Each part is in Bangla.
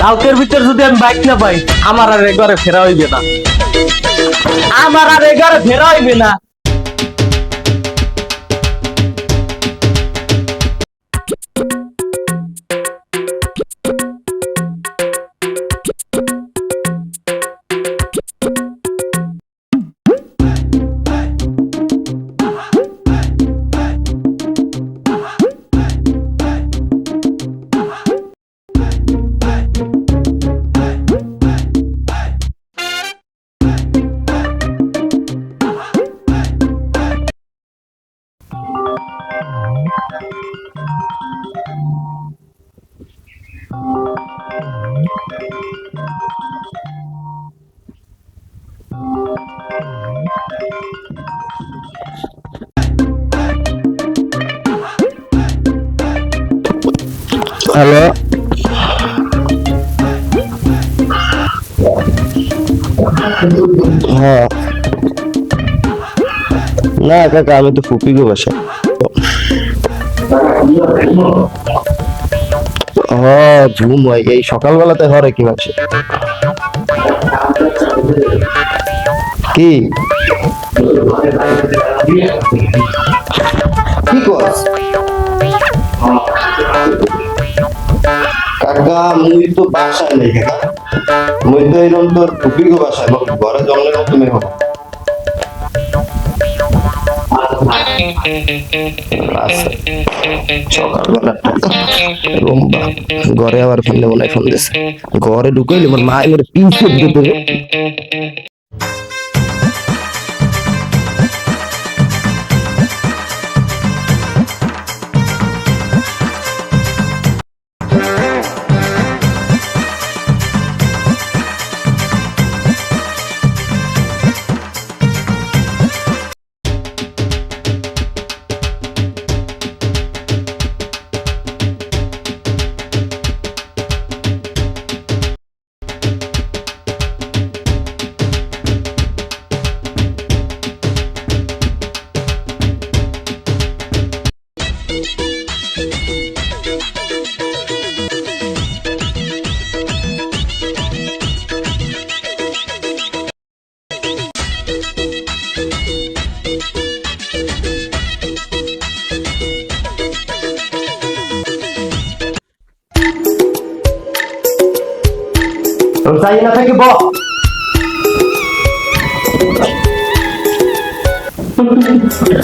কালকের ভিতর যদি আমি বাইক না পাই, আমার আর এগারে ফেরা হইবে না। আমার আর এগারে ফেরা হইবে না। হ্যালো? হ্যাঁ। না, কাকা, আমি তো ফুপি গো বাসা। হ্যাঁ ঝুম হয়। এই সকালবেলাতে হরে কি মাসে? কি? কাকা মুই তো বাসায় নেই মুই তো এরকম বাসায় ঘরে জঙ্গলের মতো ঘরে আবার ফোন দেবো না ফোন দিছে। ঘরে ঢুকাইলে মা, এবার পিছিয়ে দিতে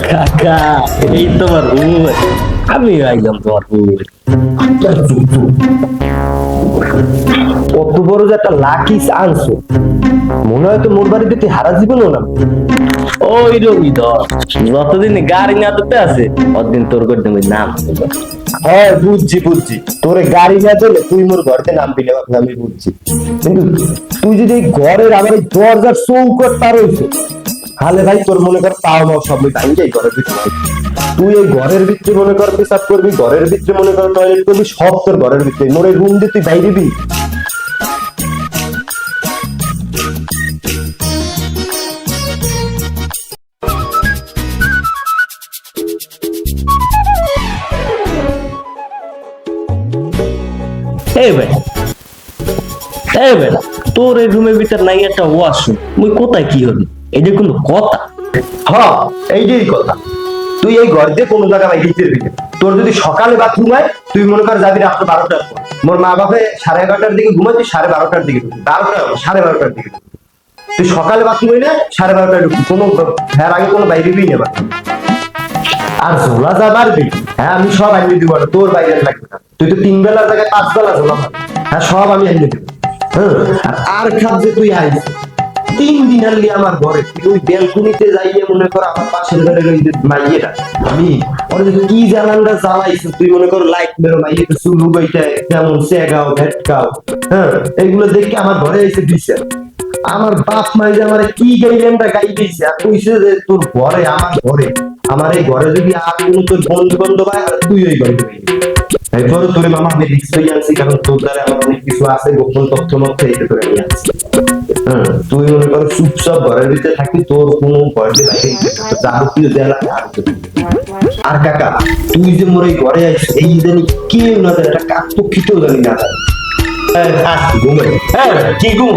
কাকা এই তোমার আমি আইলাম তোমার রুম। কত বড় যে একটা লাকি আনছো। মনে হয় তো মোর বাড়িতে তুই হারা জীবনও না ওই যতদিন গাড়ি না আছে, অতদিন তোর করতে নাম হ্যাঁ বুঝছি বুঝছি। তোরে গাড়ি না তুই মোর ঘরতে আমি বুঝছি। কিন্তু তুই যদি ঘরের আমার দরজার চৌকট পার হইছে তাহলে ভাই তোর মনে কর পাও মাও সব ভাই যাই ঘরের ভিতরে। তুই এই ঘরের ভিতরে মনে কর পেশাব করবি, ঘরের ভিতরে মনে কর টয়লেট করবি, সব তোর ঘরের ভিতরে। মোর রুম দিয়ে তুই বাইরে দিবি। এই রুমের ভিতর নাই একটা মুই কোথায় কি কথা? হ্যাঁ কথা। তুই এই ঘর দিয়ে জায়গা বাইরে দিবি না। তোর যদি সকালে হয় তুই মনে কর যাবি বারোটার পর। মোর মা বাপে সাড়ে এগারোটার দিকে ঘুমাই তুই সাড়ে বারোটার দিকে ঢুকবি। বারোটা সাড়ে বারোটার দিকে তুই সকালে বাথরুম হইলে সাড়ে বারোটায় ঢুকবি। কোনো ফের আগে কোনো বাইরে না। আর ঝোলা যা মারবি হ্যাঁ আমি সব আনিয়ে দিব তোর বাইরে লাগবে না। তুই তো তিন বেলার জায়গায় পাঁচ বেলা ঝোলা মারবি হ্যাঁ সব আমি আনিয়ে দিব। হ্যাঁ আর আর যে তুই আইস তিন দিন আনলি আমার ঘরে ওই বেলকুনিতে যাইয়ে মনে কর আমার পাশের ঘরের ওই মাইয়েটা আমি, ওর কি জ্বালানটা জ্বালাইছে, তুই মনে কর লাইট মেরো মাইয়েটা চুলু বইটা কেমন চেগাও, ভেটকাও হ্যাঁ এগুলো দেখে আমার ঘরে এসে দিছে। আমার বাপ মাই যে আমার কি গাইলেনটা গাই দিয়েছে আর কইছে যে তোর ঘরে, আমার ঘরে। আমার এই ঘরে যদি আর তোর বন্ধু বান্ধব হয় তুই ওই যাবি। এরপর মামা আমি রিক্স হয়ে কারণ তোর দ্বারা আমার অনেক কিছু আছে গোপন তথ্য মধ্যে আমি হ্যাঁ, তুই মনে করো চুপচাপ ঘরের ভিতরে থাকবি তোর কোনো ঘরে বাইরে যাবতীয় দেয়া লাগে আর কাকা তুই যে মোর এই ঘরে আইস এই জানি কেউ না কাক জানি। না। হ্যাঁ কি গো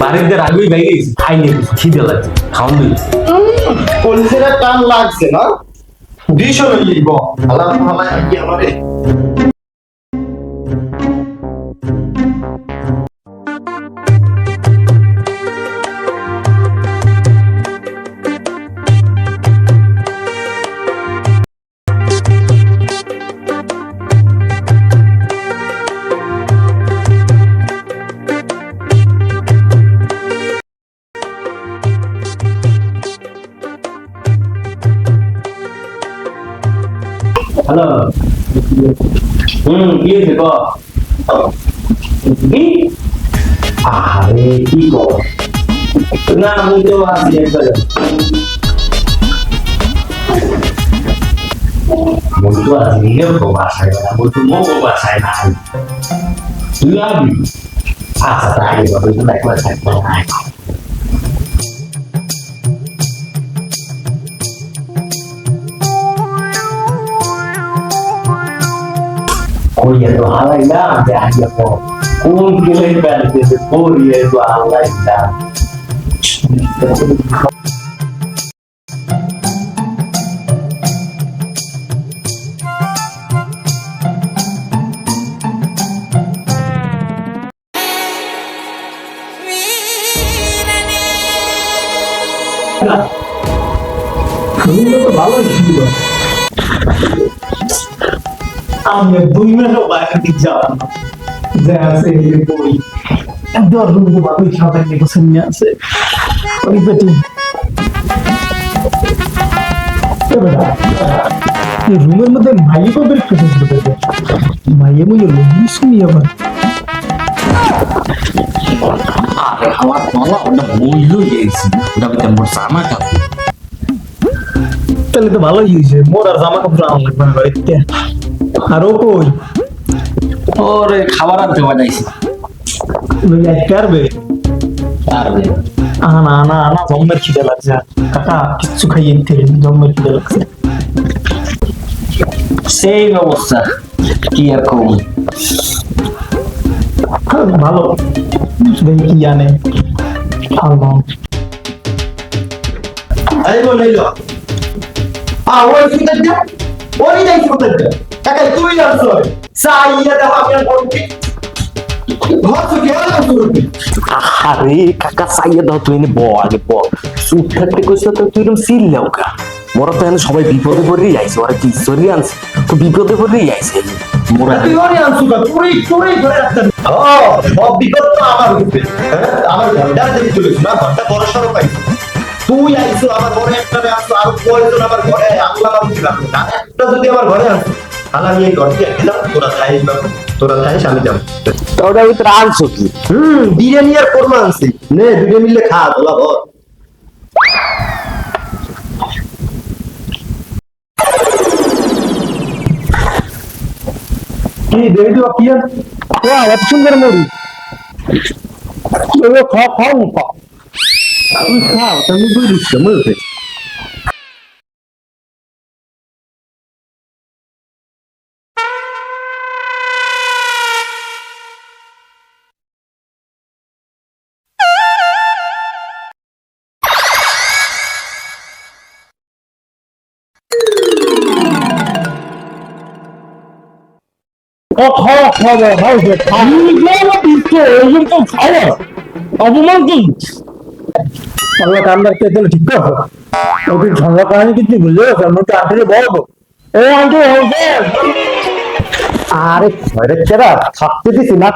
বাড়িতে রাগই বাইরে খাইনি খিদে লাগছে দিল কলসেরা টান লাগছে না? হয়ে গো আল্লাহ ভালো কি আমারে হুম কি হয়েছে ক কি আরে কি কর না আমি তো আছি একবার বন্ধু আজকে তো বাসায় না বন্ধু মো বাসায় না তুই আবি আচ্ছা তাই বাবা তো একবার থাকব Oye, lo halayla de ayer po. Un que le de oye, lo halayla. ভালো ছিল আমি দুই মাসও বাইরে না। যে আছে এই বই। একদম রুমু সাবাই নিয়ে নিয়ে আছে। ওই রুমের মধ্যে মাইয়ে কবে খেতে শুরু মাইয়ে বলে রুমি শুনি আবার আরে আমার ওটা বইল গেছি ওটা ভিতরে মোর জামা কাপড়। তাহলে তো ভালোই হয়েছে। মোর আর জামা কাপড় আনা লাগবে না বাড়িতে। আর ও কই? ওরে খাবার আনতে এক কারবে পারবে। আনা আনা আনা জম্মের খিদে লাগছে কাকা কিচ্ছু খাইয়ে থেকে জম্মের খিদে লাগছে। সেই অবস্থা কি আর কম। ভালো। দেখি কি জানে ভালো এই বল আ ওই ফুটার দে ওই যাই ফুটার কাকা তুই আসছ সাইয়া দে আমি আর বলছি ঘর থেকে আলো শুরু আরে কাকা চাইয়ে দাও তুই ব আগে ব চুপ থাকতে কইছ তো তুই এরকম সিল নাও কা মোরা তো এনে সবাই বিপদে পড়েই আইছে ওরা কি সরি আনছে? তো বিপদে পড়েই আইছে। মোরা তুই ওরে আনছু কা তুই তুই ধরে রাখতে ও সব বিপদ তো আমার উপরে। হ্যাঁ? আমার ঘরটা দেখে চলেছ না ঘরটা বড় সড়ো পাইছো তুই আইছো আমার ঘরে একটা আসছো আর কয়জন আমার ঘরে আল্লাহ নাম না। একটা যদি আমার ঘরে আসতো তাহলে আমি এই ঘরটি একদম তোরা চাইস না তোরা চাইস আমি যাব। তো ওটার ভিতরে আনছো কি? হুম বিরিয়ানি আর কোরমা আনছি। নে দুটো মিলে খা তোলা বল। কি দেখি তো কি আর? এত সুন্দর মুড়ি। খাও খা তুই খাও তুমি বুঝি দিচ্ছে ঘরে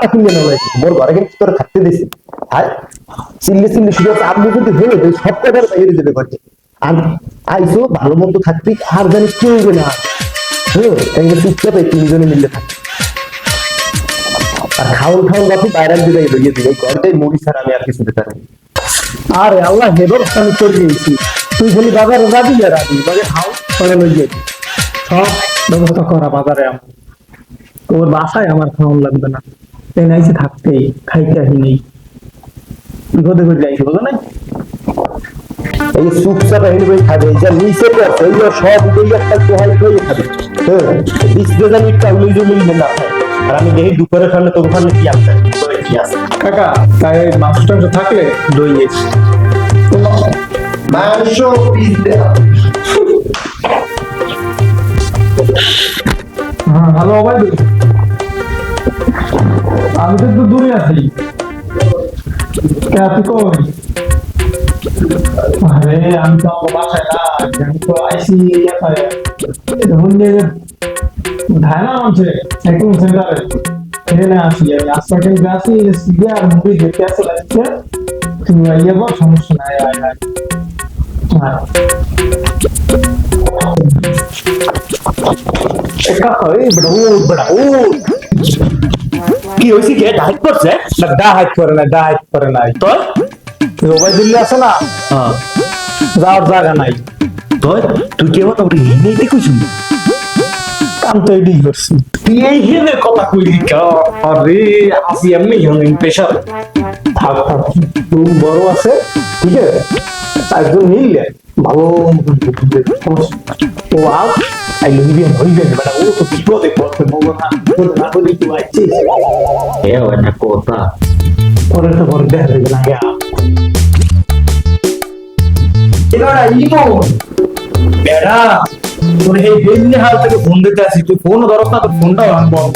থাকতে দিছি মোর ঘরে কিন্তু তোর থাকতে দিছি চিল্লি চিল্লি শুধু আপনি যদি হয়ে বাইরে দেবে করছে আর আইসো ভালো মতো থাকবি আর জানিস কেউ না হ্যাঁ তাই চুপচাপ তিনজনে মিলে থাকবি আর খাওন খাওন বাকি বাইরের দিকে লইয়ে দিবে। ঘরটাই মুড়ি ছাড়া আমি আর কিছু দিতে পারি আরে আল্লাহ হেবর আমি করে দিয়েছি তুই খালি বাজারে যাবি আর রাবি বাজারে খাও পরে লই যাবি। সব ব্যবস্থা করা বাজারে আমার। তোর বাসায় আমার খাওয়ান লাগবে না। তাই নাইছে থাকতেই খাইতে আসি নেই। বিপদে করে যাইছে বুঝো নাই এই চুপচাপ এনে বই খাবে যে নিচে পড়ছে সব এই একটা করে খাবে। হ্যাঁ বিশ বেজা মিটটা উলি জমি না। আর আমি দেখি দুপুরের সামনে তোর সামনে কি দুপুরে আছে? কাকা তাই মাংস টাংস থাকলে দই এসে। মাংস পিস দেওয়া হ্যাঁ ভালো হবে আমি তো একটু দূরে আছি। কে তুই কই? আরে আমি তো বাসায় না আমি তো আইসি এখানে এখন যে ধায়না নামছে একদম সেন্টারে এখানে আসি আমি আজকে আসি সিগে আর মুভি দেখতে আসে লাগছে তুই আইয়া বল সমস্যা নাই আয় আয় হ্যাঁ একা এই বড় ও বড় ও কি হইছে কি ডাইট করছে না ডাহাইট করে না ডাহাইট করে নাই তো ওবাইদুল্লাহ আছে না হ্যাঁ যাওয়ার জায়গা নাই তো তুই কেমন ওরে এই দেখছিস কাম তো এডি করছি তুই এই হেনে কথা কইলি কা আরে আসি এমনি হন প্রেশার থাক থাক রুম বড় আছে ঠিক আছে একজন নিলে ভালো ও আপ আই লভ ইউ হই যাবে মানে ও তো বিপদে পড়ছে বলব না বিপদে না বলি তুই আইছিস এ ওটা কথা পরে তো পরে দেখা যাবে না গা এবার ইমো বেড়া তোর এই বেলনি হাল থেকে ফোন দিতে আসি তুই ধরস না ফোনটাও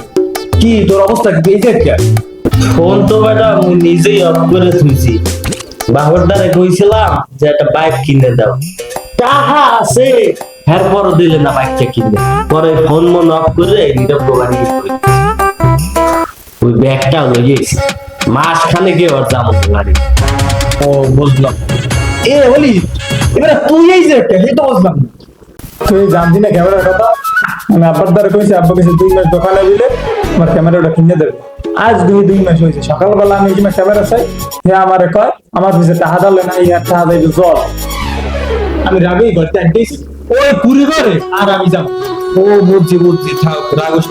কি তোর অবস্থা কি? এই যে কে ফোন তো বেটা আমি নিজেই অফ করে থুইছি। দ্বারা কইছিলাম যে একটা বাইক কিনে দাও। টাহা আছে দিলে না বাইকটা কিনে। পরে ফোন মন অফ করে নীরব দোকানে গিয়ে ওই ব্যাগটা লই গেছি। মাস ওর গাড়ি ও বুঝলাম। এ বলি এবারে তুই এই যে একটা এই তো বুঝলাম না। তুই না ক্যামেরার কথা? আমি কইছি দুই মাস দোকানে দিলে আমার ক্যামেরাটা কিনে দেবে। আজ দুই দুই মাস হয়েছে সকালবেলা আমি মাস ক্যামেরা চাই। কয়, আমার দালে না ইয়ার জল আমি রাগেই ওই পুরি আর আমি যাব ও বুঝছি বুঝছি থাক রাগস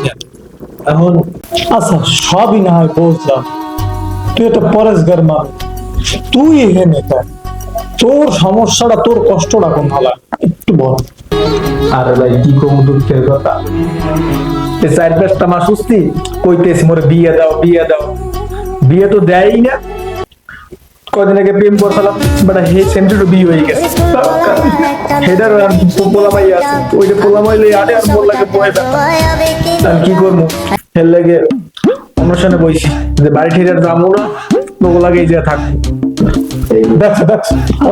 এখন আচ্ছা সবই না হয় বলছিলাম। তুই তো পরেশ পরেশগার মানুষ। তুই এখানে তোর সমস্যাটা তোর কষ্টটা কোন ভালো একটু বল। আরে ভাই, কি কম দুঃখের কথা? চার পাঁচটা মাস কইতেছি বিয়ে দাও বিয়ে দাও। বিয়ে তো দেয়ই না। কদিন আগে প্রেম করছিলাম বাট হে বিয়ে হয়ে গেছে। হেডার আছে লই আরে লাগে কি লাগে অনুষ্ঠানে বইছি, যে বাড়ি যাব না লোক লাগে এই যে থাকব। দেখছ দেখছ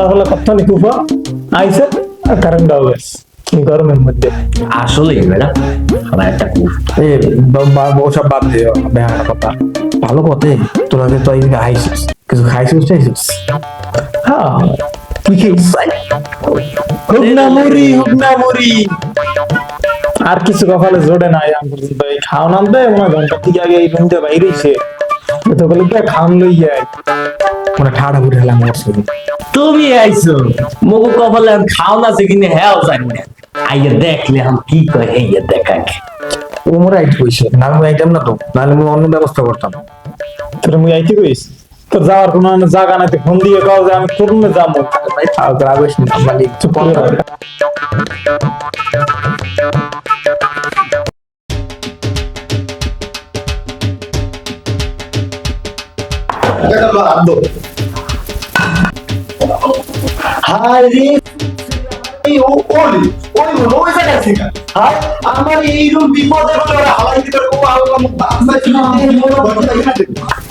হালা কথা আইসে আর কারেন্ট ডাউ গেছে এই গরমের মধ্যে। আসলে ম্যাডাম আমার একটা এ ওসব বাদ দিও বেহার কথা। ভালো পথে তোরা যে তো এইদিকে আইসিস কিছু খাইছিস চাইছিস? হ্যাঁ। তুই খেয়েছিস হুক না মুড়ি হুক না মুড়ি আর কিছু কপালে জোড়ে নাই ভাই খাও নাম দে মনে হয় ঘণ্টা থেকে আগে এই বন্ধু বাইরেছে। তো বলে কি খাম লই যায়? মনে ঠাড়া ঘুরে হেলাম তুমি আইছো মগু কপালে আমি খাও না সে কিনে হ্যাঁ জানি না। আইয়া দেখলে আমি কি কয় হেইয়া দেখাকে। ও মোর আইট কইছে না আমি আইটাম না তো নাহলে আমি অন্য ব্যবস্থা করতাম। তোর মুই আইতে কইস তো যাওয়ার কোনো জায়গা নাই ফোন দিয়ে কাও যে আমি করুনে যাব? ভাই থাক রাগস না মালিক চুপ কর রে এই জায়গা থেকে আর আমার এইরকম বিপদে বলে ওরা হালাই দিতে ও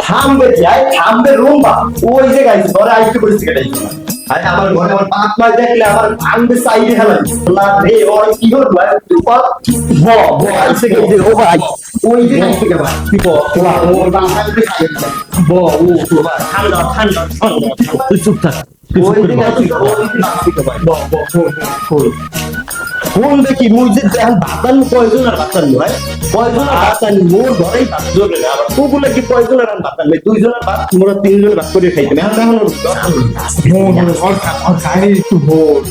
থামবে, যাই, থামবে রুম্বা। ওই জায়গায় ঘরে আইতে কেটাই আরে আমার ঘরে আমার পাঁচ মাস দেখলে আমার ভাঙবে সাইডে হেলাই না রে ওই কি ব আইছে কে যে ও ভাই। ওই ভাই। ওর তো ভাই। ঠান্ডা ঠান্ডা ঠান্ডা। তুই চুপ থাক ওই ভাই ফুল দেখি মুই যে এখন বাতান কয়জন আর নয় কয়জন আর মোর ঘরেই ভাত জোরে না। আবার কি কয়জন আর নেই দুইজনের ভাত মোরা তিনজনের ভাত করে খাইতে না এখন একটু হোক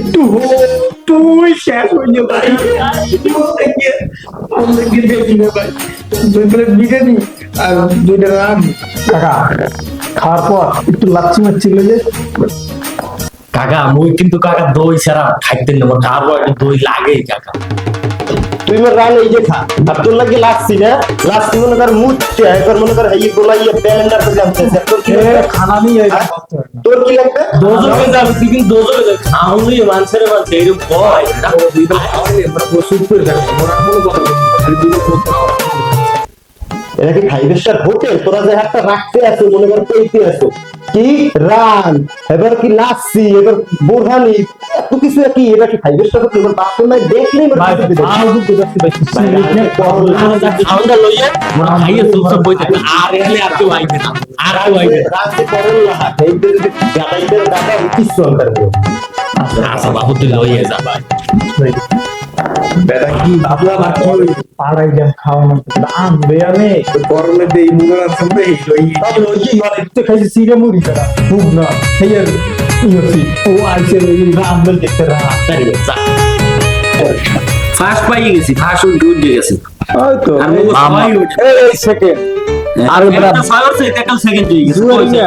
একটু হোক তুই শেষ হয়ে যাবে। ভাই বিরিয়ানি আর দুইটা রান কাকা খাওয়ার পর একটু লাচ্ছি মাচ্ছি লইয়ে কাকা মুই কিন্তু কাকা দই ছাড়া খাইতে নেব কারও একটা দই লাগেই কাকা। তুই মোর রান এই যে খা আর তোর লাগে লাগছি না লাগছি মনে কর মুচ্ছে একবার মনে কর এই গোলা ইয়ে ব্যালেন্ডার করে জানতেছে তোর কি খানা নিয়ে হ্যাঁ? তোর কি লাগবে? দোজকে যাবে তুই কিন্তু দোজো দোজকে যাবে খাওয়াই মানুষের মানুষ এইরকম ভয় এটা কি ফাইভ স্টার হোটেল তোরা যে একটা রাখতে আছো মনে কর পেইতে আছো। কি রান এবার কি লাচ্ছি এবার বোরহানি এত কিছু কি এটা কি ফাইভ স্টার হোটেল এবার বাথরুম নাই দেখলেই মনে হয় দিতে আরও লইয়া মনে হয় খাইয়ে চুপচাপ এখানে আর কেউ আইবে না আর কেউ আইবে না রাতে করেন না এইতে যদি গাদাইতে গাদা কিছু অন্তর আচ্ছা বাবু তুই লইয়ে যা ভাই বেটা কি আপনার বাকি পাড়াই যান খাওয়ানো আম বেয়ানে গরমে দেই মুড়া আছে দেই লই তাই ওই কি মানে একটু খাইছি সিরে মুড়ি তারা খুব না হেয়ার ইয়োসি ও আইছে ওই রামবেল দেখতে রাহা তাই যা। ফার্স্ট পাইয়ে গেছি ফার্স্ট উঠে গেছি। তো। আর সবাই উঠে। এই সেকেন্ড আর একটা ফায়ার সে একটা সেকেন্ড হয়ে গেছে। জুয়ারি কইছে।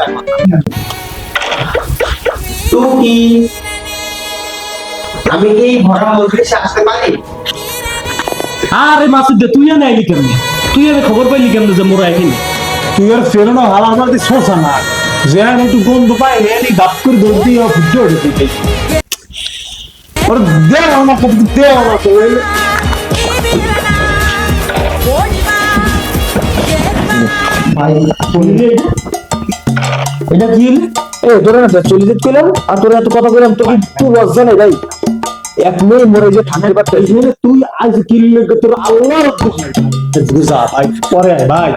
আমি এই ভরা মজলিসে আসতে পারি? আরে মাসুদ দে তুই না আইলি কেমনে? তুই আমি খবর পাইলি কেমনে যে মোরা এখানে? তুই আর ফেরো না হালা আমার দিয়ে শোষা না যে আমি একটু গন্ধ পাই এনে গাপ করে দৌড় দিয়ে ফুটে উঠে দিতে ওর দেও আমাকে দেও আমাকে ভাই শুনলি এটা কি এ তোরা না চলে যেতে পেলাম আর তোরা এত কথা বললাম তোকে একটু লজ্জা নেই ভাই। এক মেয়ে মরে যে বাচ্চা তুই আজ কিনলে তোর আল্লাহ যা ভাই পরে ভাই।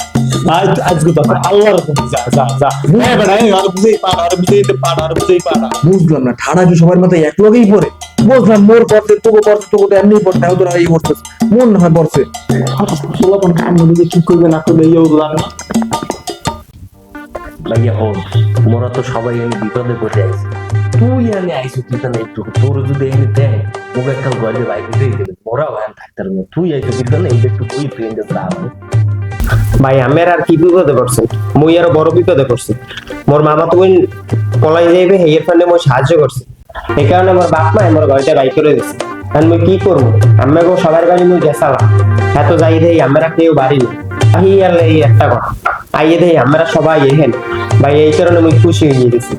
ভাই আজকে তো আল্লাহর যা যা যা। হ্যাঁ বেটা আর বুঝেই পাড়া আর বুঝেইতে পাড়া আর বুঝেই পাড়া বুঝলাম না ঠাড়া কি সবার মাথায় এক লগেই পড়ে? বুঝলাম মোর পড়তে তোকে পড়তে তোকে তো এমনি পড়তে হয় তোরা এই পড়তে মন না হয় পড়ছে। পোলাপন কান মধ্যে কি করবে না করবে এই বুঝলাম না ভাইয়া হো মোরা তো সবাই এনে বিপদে পড়ে আইছি তুই এনে একটু তোর যদি এনে দেয় ওকে একটা গলে বাইকে দিয়ে দেবে মোরাও এনে থাকতে পারবে তুই আইছো কি না এই একটু তুই ফ্রেন্ডে দাও ভাই আমের আর কি মুই বড় বিপদে মোর মামা তো পলাই যাইবে হেয়ের ফেলে সাহায্য করছে এই কারণে মোর বাপ মা মোর ঘরটা বাই করে দিছে আর মুই কি করব আমি গো সবার বাড়ি মুই গেছালাম এত যাই দেই আমরা কেউ বাড়ি নেই। আহি আর এই একটা কথা। আইয়ে দেই আমরা সবাই এহেন ভাই, এই কারণে মুই খুশি হয়ে গেছি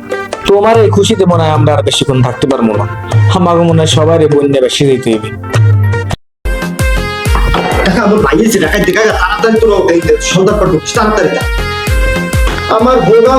তোমার এই খুশিতে মনে হয় আমরা আর বেশিক্ষণ থাকতে পারব না। আমাকে মনে হয় সবাই বন্যা বেশি দিতে হবে। আমার আমার